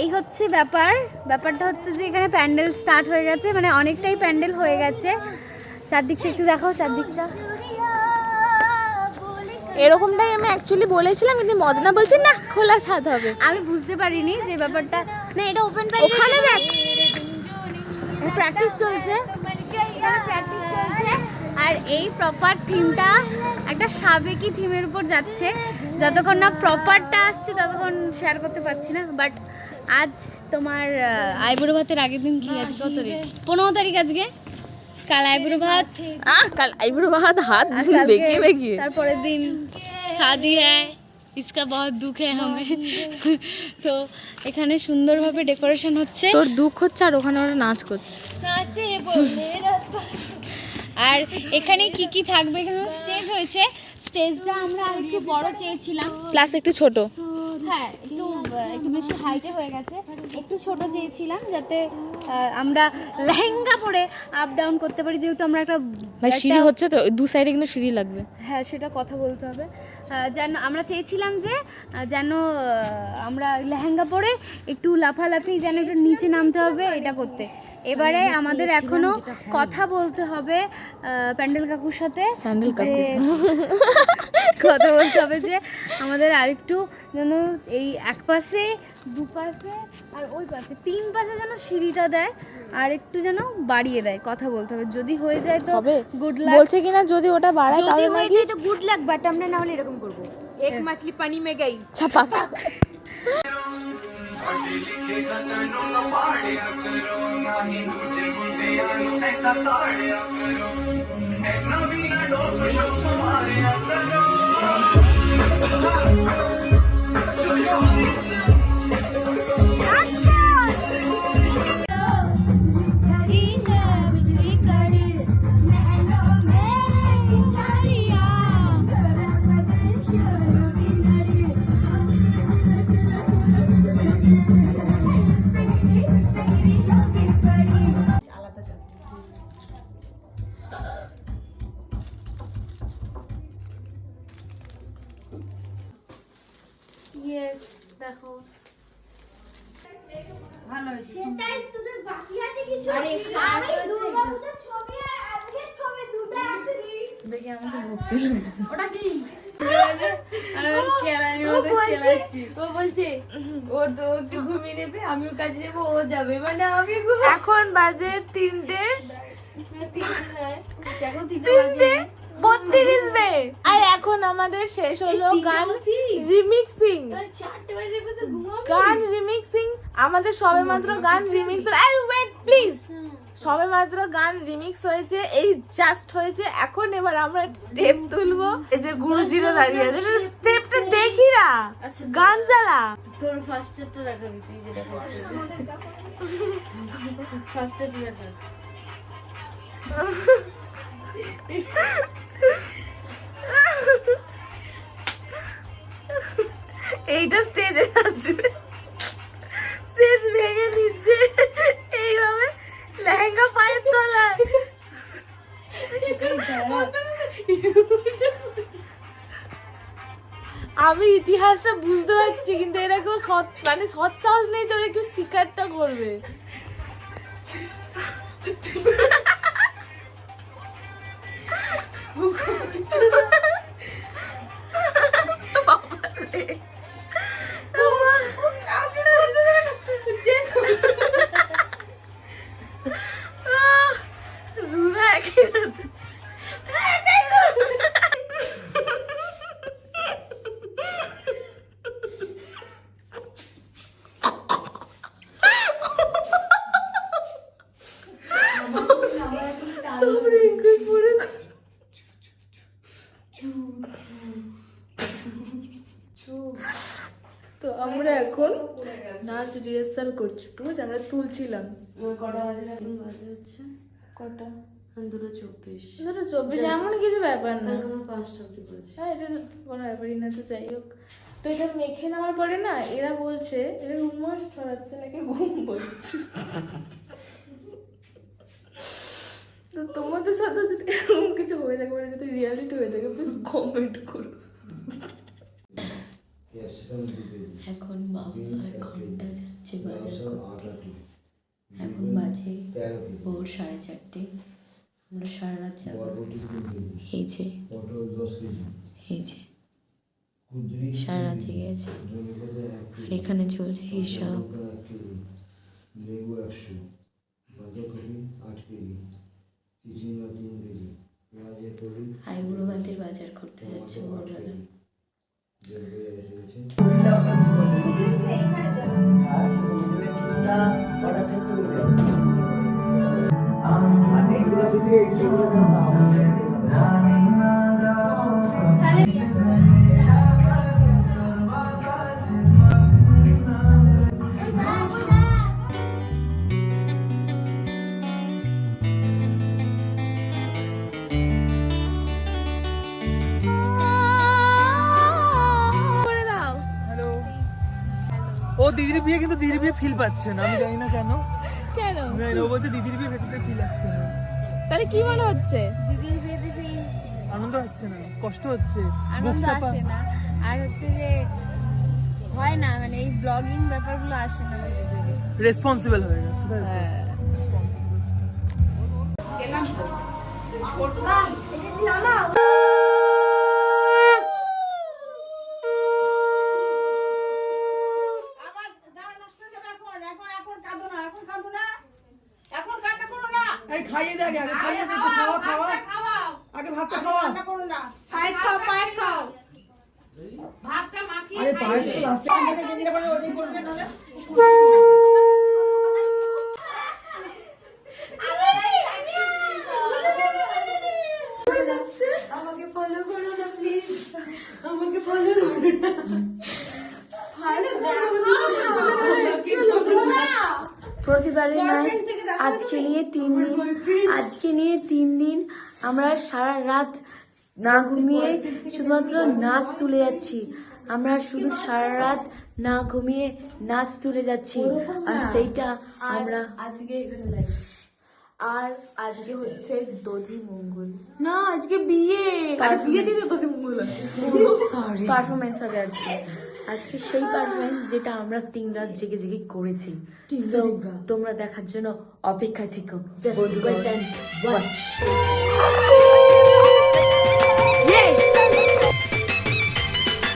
এই হচ্ছে ব্যাপার। ব্যাপারটা হচ্ছে যে এখানে প্যান্ডেল স্টার্ট হয়ে গেছে মানে অনেকটাই প্যান্ডেল হয়ে গেছে। চারদিকটা একটু দেখাও চারদিকটা। এরকমটাই আমি অ্যাকচুয়ালি বলেছিলাম কিন্তু মদনা বলছে না খোলা স্বাদ হবে। আমি বুঝতে পারিনি যে ব্যাপারটা। না এটা ওপেন ওখানে দেখ প্র্যাকটিস চলছে। প্র্যাকটিস চলছে। আর এই প্রপার থিমটা একটা সাবেকি থিমের উপর যাচ্ছে। যতক্ষণ না প্রপারটা আসছে ততক্ষণ শেয়ার করতে পারছি না। বাট আজ তোমার আইবুড়ো ভাতের আগের দিন কি আজ কত তারিখ? পনেরো তারিখ আজকে। কাল আইবুড়ো ভাত। আহ কাল আইবুড়ো ভাত হাত বেঁকে বেঁকে তারপরের দিন শাদি হ্যাঁ ইসকা বহুত দুঃখ হ্যাঁ তো এখানে সুন্দরভাবে ডেকোরেশন হচ্ছে। তোর দুঃখ হচ্ছে আর ওখানে ওরা নাচ করছে। আর এখানে কি কি থাকবে? এখানে স্টেজ হয়েছে। স্টেজটা আমরা আর একটু বড় চেয়েছিলাম। প্লাস একটু ছোট। হ্যাঁ। একটু বেশি হাইটে হয়ে গেছে। একটু ছোট চেয়েছিলাম যাতে আমরা লেহেঙ্গা পরে আপ ডাউন করতে পারি যেহেতু আমরা একটা সিঁড়ি হচ্ছে তো দু সাইডে কিন্তু সিঁড়ি লাগবে। হ্যাঁ সেটা কথা বলতে হবে। যেন আমরা চেয়েছিলাম যে যেন আমরা লেহেঙ্গা পরে একটু লাফালাফি যেন একটু নিচে নামতে হবে এটা করতে। এবারে আমাদের এখনও কথা বলতে হবে প্যান্ডেল কাকুর সাথে। প্যান্ডেল কাকু। কথা বলতে হবে যে আমাদের আরেকটু যেন এই এক পাশে দু পাশে আর ওই পাশে তিন পাশে যেন সিঁড়িটা দেয় আর একটু যেন বাড়িয়ে দেয় কথা বলতে হবে। যদি হয়ে যায় তো গুড লাক বলছে কিনা যদি ওটা বাড়ায় তাহলে হয়ে নাকি যায় তো গুড লাক বাট আমরা না হলে এরকম করব। এক মাছলি পানি মে গই। ছাপা। ইয়েস দেখো ভালো হয়েছে আরে দেখি আমাকে ভক্তি লাগে। ওটা কি কেলানি ও বলছে ও বলছে ওর তো একটু ঘুমিয়ে নেবে আমিও কাজে যাব ও যাবে। মানে আমি ঘুম- এখন বাজে তিনটে। এখন তিনটে তিনটে বাজে বত্রিশ বে আর এখন আমাদের শেষ হলো গান রিমিক্সিং। গান রিমিক্সিং আমাদের সবে মাত্র গান রিমিক্স আরে ওয়েট প্লিজ সবে মাত্র গান রিমিক্স হয়েছে এই জাস্ট হয়েছে। এখন এবার আমরা স্টেপ তুলবো। এই যে গুরুজিরা দাঁড়িয়ে আছে স্টেপটা দেখি না। গান চালা তোর ফার্স্টেরটা দেখাবি তুই যেটা করছিস ফার্স্টেরটা দেখা আমি ইতিহাসটা বুঝতে পারছি, কিন্তু এরা কেউ সৎ মানে সৎ সাহস নেই যে ওরা কেউ শিকারটা করবে। রুনা একেবারে- সব রেঙ্গুন পড়ে না। তো আমরা এখন নাচ রিহার্সাল করছি ঠিক আছে? আমরা তুলছিলাম। কটা বাজে এখন বাজে হচ্ছে। কটা? দুটো চব্বিশ। ধরো চব্বিশ এমন কিছু ব্যাপার না। পাঁচটা অব্দি করেছি। হ্যাঁ এটা তো কোনো ব্যাপারই না তো যাই হোক। তো এটা মেখে নেওয়ার পরে না এরা বলছে এরা রুমার্স ছড়াচ্ছে নাকি ঘুম বলছে তো তোমাদের সাথে যদি এরকম কিছু হয়ে থাকে মানে যদি রিয়ালিটি হয়ে থাকে প্লিজ কমেন্ট করো। এখন বাবা ঘণ্টা যাচ্ছে বাজার করতে। এখন বাজে ভোর সাড়ে চারটে। আমরা সারা রাত তিন এই যে। এই সারা রাত জেগে আছে। আর এখানে চলছে হিসাব। করতে যাচ্ছে ভোরবেলা দেড় কেজি এসে গেছে আর এইগুলো যদি এইগুলো যেন চাওয়া দিদির বিয়ে কিন্তু দিদির বিয়ে ফিল পাচ্ছে না আমি জানি না কেন। কেন? ও বলছে দিদির বিয়ে ভেতরে ফিল আসছে না। তাহলে কি মনে হচ্ছে? দিদির বিয়েতে সেই আনন্দ হচ্ছে না কষ্ট হচ্ছে আনন্দ আসে না। আর হচ্ছে যে হয় না মানে এই ব্লগিং ব্যাপারগুলো আসে না রেসপন্সিবল হয়ে গেছে তাই তো? আবার দাঁড়া নষ্ট হয়ে যাবে এখন এখন এখন কাঁদো না এখন কাঁদো না এখন কান্না করো না এই খাইয়ে দে আগে আগে খাইয়ে দে খাওয়া খাওয়া। আগে ভাতটা খাওয়া। কান্না করো না। পায়েস খাও পায়েস খাও। ভাতটা মাখিয়ে আরে পায়েস তো। লাস্টে আমাকে দিদিরা বলে ওটাই বলবে না। প্রতিবারের নয় আজকে নিয়ে তিন দিন আজকে নিয়ে তিন দিন আমরা সারা রাত না ঘুমিয়ে শুধুমাত্র নাচ তুলে যাচ্ছি। আমরা শুধু সারা রাত না ঘুমিয়ে নাচ তুলে যাচ্ছি। আর সেইটা আমরা আজকে আর আজকে হচ্ছে দধি মঙ্গল। না আজকে বিয়ে। আর বিয়ে দিনে দধি মঙ্গল পারফরমেন্স হবে আজকে। আজকে সেই পারফরমেন্স যেটা আমরা তিন রাত জেগে জেগে করেছি। তোমরা দেখার জন্য অপেক্ষায় থেকো। ওয়াচ